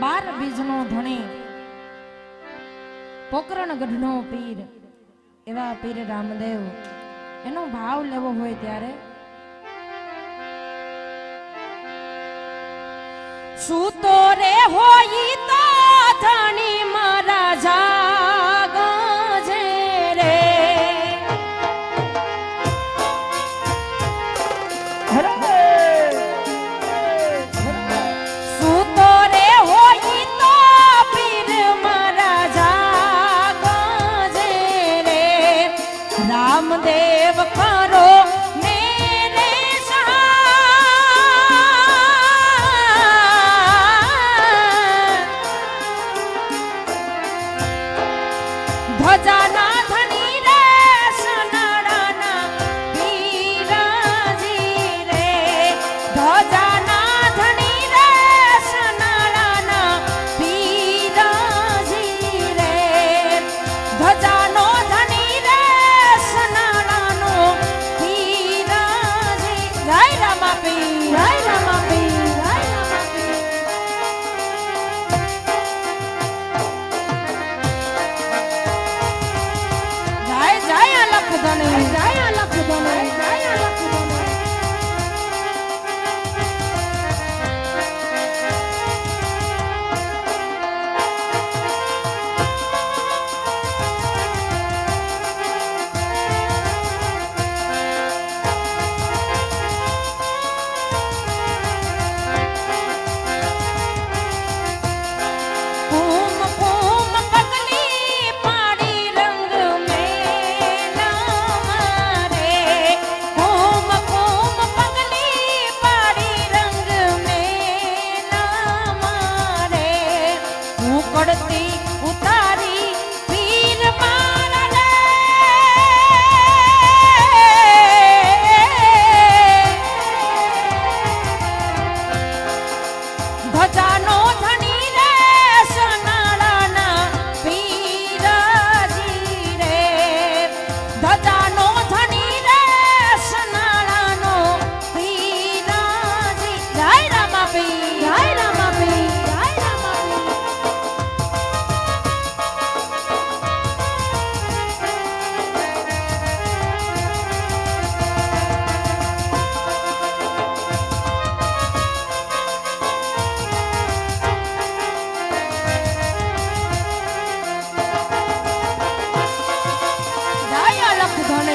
બાર બીજનો ધણી પોકરણગઢનો પીર, એવા પીર રામદેવ. એનો ભાવ લેવો હોય ત્યારે. શું રે હોય તો ভজানা 기도하자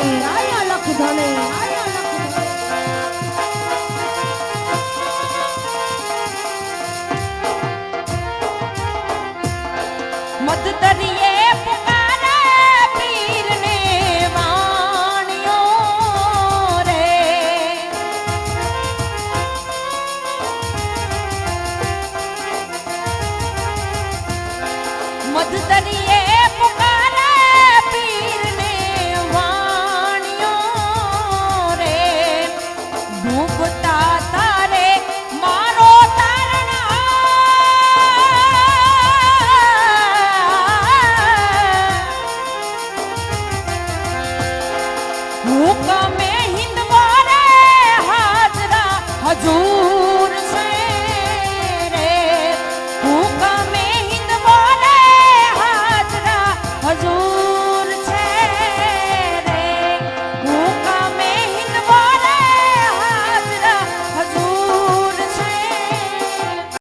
આયા લખ ધને આયા મધદરી हुकम हिंद वारे हाजरा हजूर